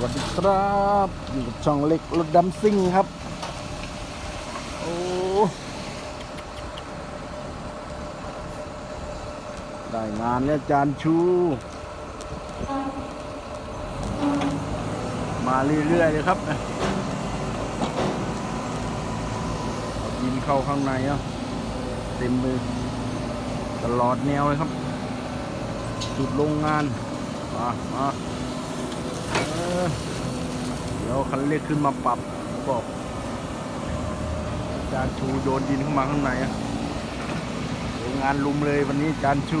วัสดีครับอยู่กับช่องเล็กรถดำซิ่งครับ โอ้ได้งานแล้วจานชู มาเรื่อยๆเลยครับยินเข้าข้างในอะเต็มมือตลอดแนวเลยครับ จุดโรงงาน มามา อเดี๋ยวคันเล็กขึ้นมาปรับบอกจานชูโยนดินเข้ามาข้างในอะโรงงานลุมเลยวันนี้จานชู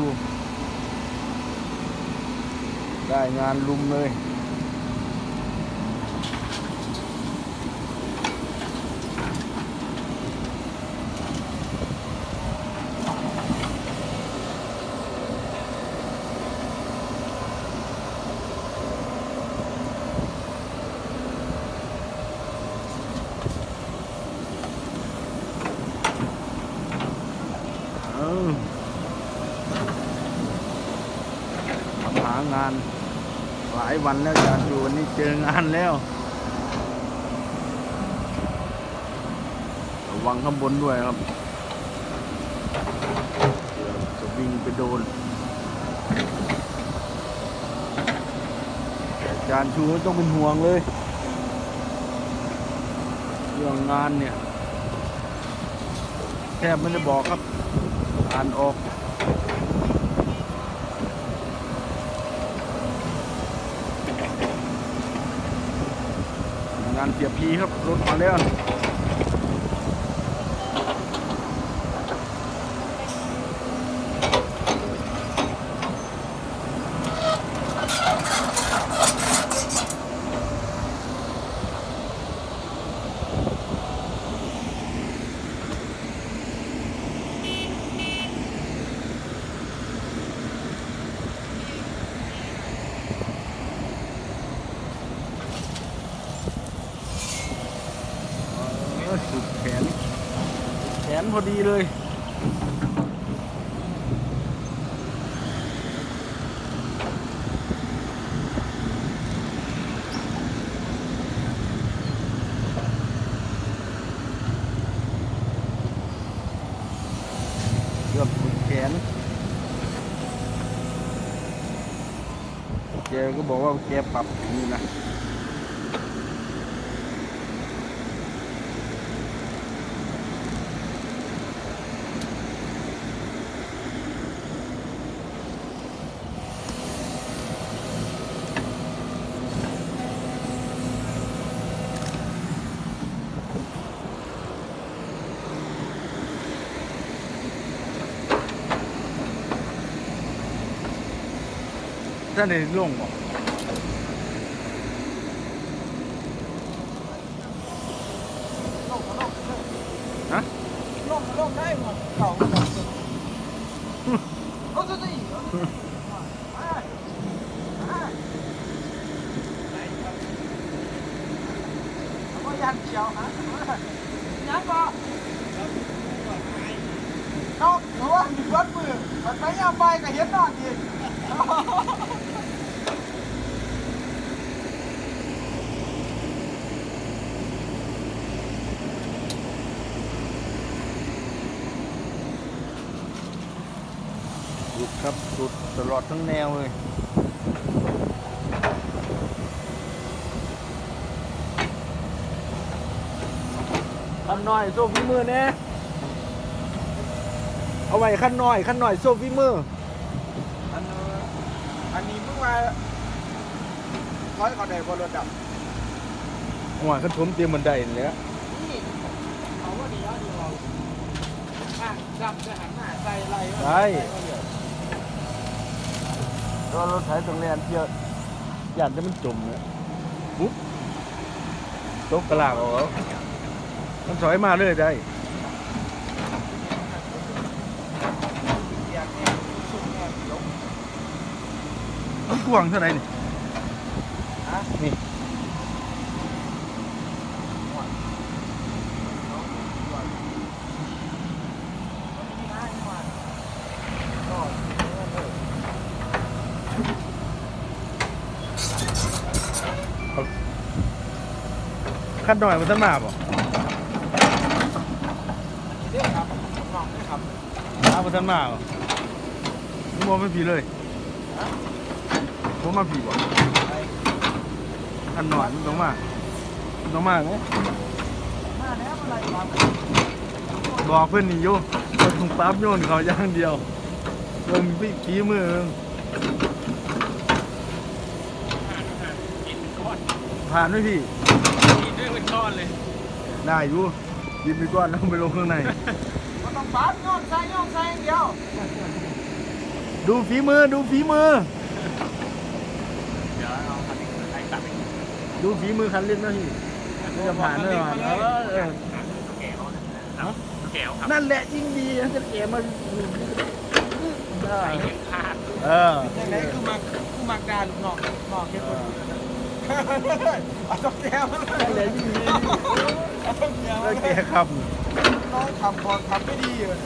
ได้งานลุมเลยางาน หลายวันแล้วจานจูวันนี้เจองานแล้ว ระวังข้างบนด้วยครับเดี๋ยวจะวิ่งไปโดนแต่จานชูไม่ต้องเป็นห่วงเลย เรื่องงานเนี่ย แทบไม่ได้บอกครับ อ่านออก งานเสียพีครับรถมาแล้ว เออสุดแขน แขนพอดีเลยเกือบสุดแขนแกก็บอกว่าแกปรับอย่างนี่นะ ท่านได้ลงบ่ลงก็ลงเถอะฮะลงก็ลงได้หมดเขาก็ลงเถอะโอ้ตัวนี้โอ้ตัวนี้ไปไปเอาไว้ยันเขียวฮะยังบ่เอาหรือว่ามีรถมือมันไปยามไปก็เห็นนอนอี กสุดครับสุดตลอดทั้งแนวเลยขั้นหน่อยโซ่ฝีมือเนี่ยเอาไว้ขั้นหน่อยขั้นหน่อยโซ่ฝีมืออันเอ่ออันนี้เพิ่งมาร้อยเขาได้บอลรถดับหัวขั้นผมเตรียมบันไดนี่แหล้วนี่เอาว่าดีเอาดีเราอะดับจะหันหน้าใส่ไรวะใช่ก็ รถไถตรงแลนเที่ยวอย่านจะมันจมเนี่ยปุ๊บตกกระลากออกแล้วมันถอยมาเลยได้เสียงเนี่ยสุดเนี่ยยกมันกว้างเท่าไหร่นี่นี่ ขั้นหน่อยมันท่านมาบ่เรื่องครับน้องนี่ครับมามันท่านมาบ่นี่มองไม่ผีเลยผมมาผีบ่ขั้นหน่อยมันต้องมามันต้องมาไหมมาแล้วอะไรครับบอกเพื่อนนี่อยู่เราต้องปั๊บโยนเขาอย่างเดียวเบิ่งพี่ขี้มือเบิ่งผ่านไหมพี่ อนเลยได้อยู่หยิบไปก่อนแล้วไปลงข้างใน ก็ต้องปั๊บโยนใส่โยนใส่อย่างเดียว ดูฝีมือดูฝีมือ เดี๋ยวเอาคันนี้ใส่ตัดไปดูฝีมือคันเล่นนะพี่มันจะผ่านแน่นอนเออเออแก่เขาเนาะแก่เขาครับนั่นแหละยิ่งดีจะเก็บมันได้ใส่เข็มขาดเอออย่างไรคือมักคือมักดาลูกน้องน้องเก็บคน เอาต้องแก้วนั่นแหละยิ่งดีเอาต้องแก้วแล้วแกครับ น้องทำพอทำไม่ดีเลย